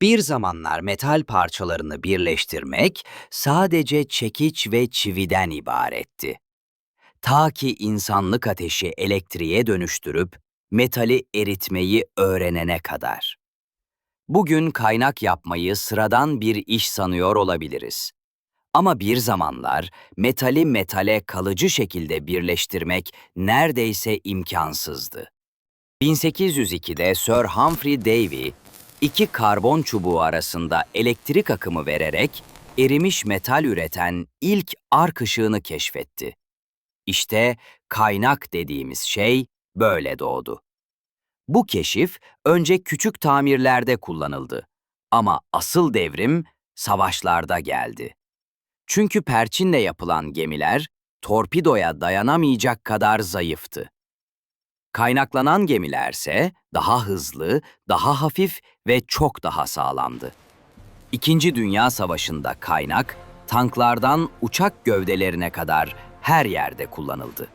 Bir zamanlar metal parçalarını birleştirmek sadece çekiç ve çividen ibaretti. Ta ki insanlık ateşi elektriğe dönüştürüp metali eritmeyi öğrenene kadar. Bugün kaynak yapmayı sıradan bir iş sanıyor olabiliriz. Ama bir zamanlar metali metale kalıcı şekilde birleştirmek neredeyse imkansızdı. 1802'de Sir Humphrey Davy, iki karbon çubuğu arasında elektrik akımı vererek erimiş metal üreten ilk ark ışığını keşfetti. İşte kaynak dediğimiz şey böyle doğdu. Bu keşif önce küçük tamirlerde kullanıldı ama asıl devrim savaşlarda geldi. Çünkü perçinle yapılan gemiler torpidoya dayanamayacak kadar zayıftı. Kaynaklanan gemilerse daha hızlı, daha hafif ve çok daha sağlamdı. İkinci Dünya Savaşı'nda kaynak, tanklardan uçak gövdelerine kadar her yerde kullanıldı.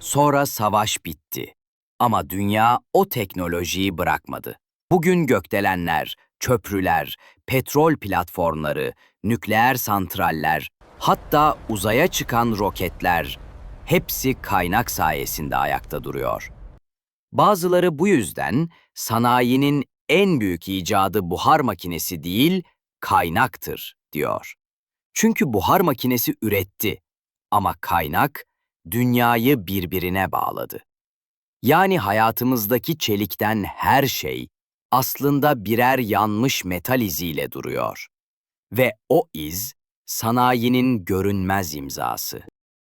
Sonra savaş bitti. Ama dünya o teknolojiyi bırakmadı. Bugün gökdelenler, köprüler, petrol platformları, nükleer santraller, hatta uzaya çıkan roketler hepsi kaynak sayesinde ayakta duruyor. Bazıları bu yüzden sanayinin en büyük icadı buhar makinesi değil, kaynaktır diyor. Çünkü buhar makinesi üretti ama kaynak dünyayı birbirine bağladı. Yani hayatımızdaki çelikten her şey aslında birer yanmış metal iziyle duruyor. Ve o iz sanayinin görünmez imzası.